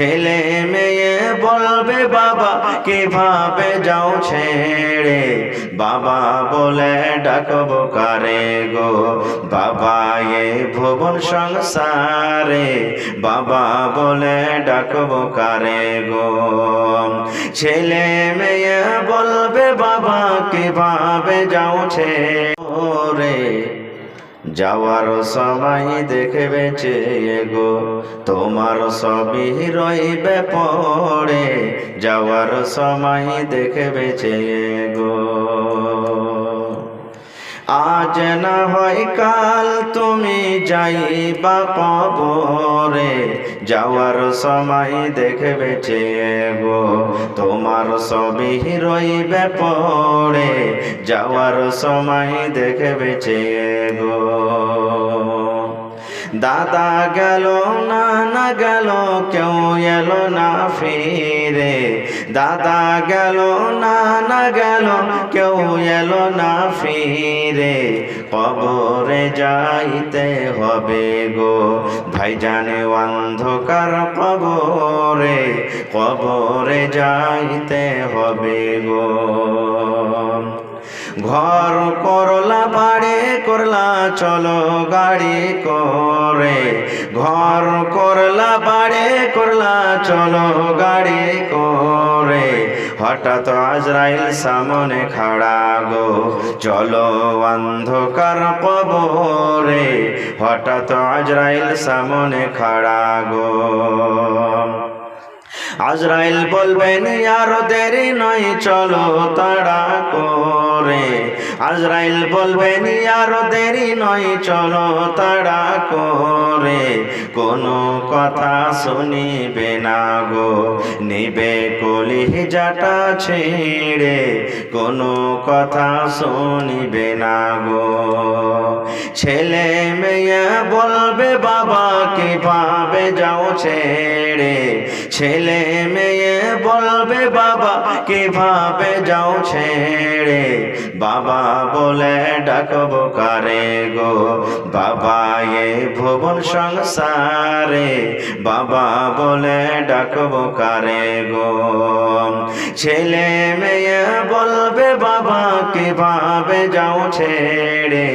ছেলে মেয়ে বলবে বাবা, কীভাবে যাও ছেড়ে? বাবা বলে, ডাকবো কারে গো? বাবা এ ভুবন সংসারে। বাবা বলে, ডাকবো কারে গো? ছেলে মেয়ে বলবে, বাবা, কীভাবে যাও ছেড়ে? যাওয়ার সময় দেখবে চেয়ে গো, তোমার সবই রইবে পড়ে যাওয়ার সময় দেখবে চেয়ে গো। আজ না হয় কাল তুমি যাইবা কবরে, যাওয়ার সময় দেখবে চেয়ে গো, তোমার সবই রইবে পড়ে যাওয়ার সময় দেখবে চেয়ে দাদা গেল, নানা গেল, কেউ এলো না ফিরে। দাদা গেল, নানা গেল, কেউ এলো না ফিরে। কবরে যাইতে হবে গো ভাই জানে অন্ধকার কবরে। কবরে যাইতে হবে গো। ঘর করলা, বাড়ি করলা, চলো গাড়ি করে। ঘর করলা, বাড়ি করলা, চলো গাড়ি করে। হঠাৎ আজরাইল সামনে খাড়া গো, চলো অন্ধকার কবরে। হঠাৎ আজরাইল সামনে খাড়া গো। আজরাইল বলবেন, আরও দেরি নয়, চলো তাড়া করে। আজরাইল বলবেন আর দেরি নয়, চলো তাড়া করে। কোনো কথা শুনিবে না গো, নিবে কলি জাটা ছেড়ে। কোনো কথা শুনিবে না গো। ছেলে মেয়ে বলবে, বাবা, কীভাবে যাও ছেড়ে? ছেলে মেয়ে বলবে, বাবা, কীভাবে যাও ছেড়ে? বাবা বলে ডাকব কারে গো? বাবা, এ ভুবন সংসারে বাবা বলে ডাকব কারে গো? ছেলে মেয়ে বলবে বাবা, কীভাবে যাও ছেড়ে?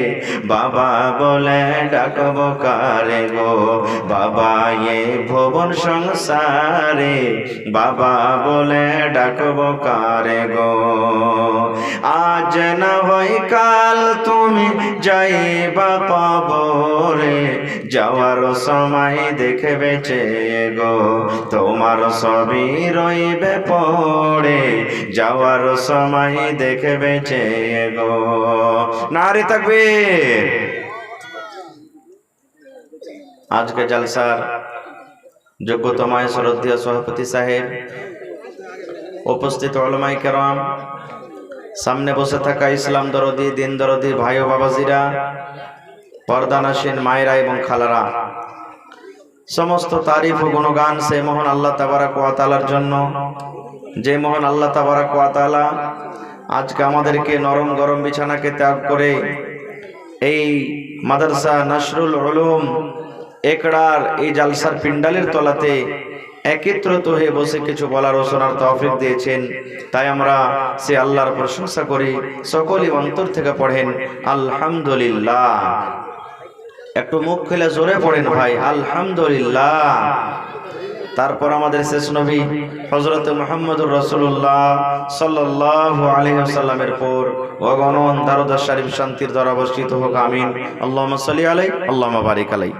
বাবা বলে ডাকব কারে গো? বাবা, এ ভুবন সংসারে বাবা বলে ডাকব কারে গো? আজ না কাল তুমি যাইবা কবরে, যাওয়ার সময় দেখবে গো, তোমার সবই রইবে পড়ে। যাওয়ার সময় দেখবে গো। নারী থাকবে আজকে জলসার যোগ্যতমায় শ্রদ্ধীয় সভাপতি সাহেব, উপস্থিত অলমাই কেরাম সামনে বসে থাকা ইসলাম দরদি, দিন দরদি, ভাই ও বাবাজিরা, পর্দানাসীন মায়েরা এবং খালারা। সমস্ত তারিফ ও গুণগান সে মোহন আল্লাহ তাবারা কোয়াতালার জন্য। যে মোহন আল্লাহ তাবারা কোয়াতালা আজকে আমাদেরকে নরম গরম বিছানাকে ত্যাগ করে এই মাদ্রাসা নসরুল উলুম, একড়ার এই জালসার পিন্ডালের তলাতে একত্রিত হয়ে বসে কিছু বলার ও শোনার তৌফিক দিয়েছেন। তাই আমরা সে আল্লাহর প্রশংসা করি। সকলেই অন্তর থেকে পড়েন, আলহামদুলিল্লাহ। একটু মুখ খুলে জোরে পড়েন ভাই, আলহামদুলিল্লাহ। তারপর আমাদের শেষ নবী হজরত মোহাম্মদুর রসুল্লাহ সাল্লাহ আলহিসাল্লামের পর অগণন দারুদার শরীফ শান্তির দ্বারা অবস্থিত হোক, আমিন। আল্লাহ সাল্লি আলাই আল্লাহ বারিক আলাই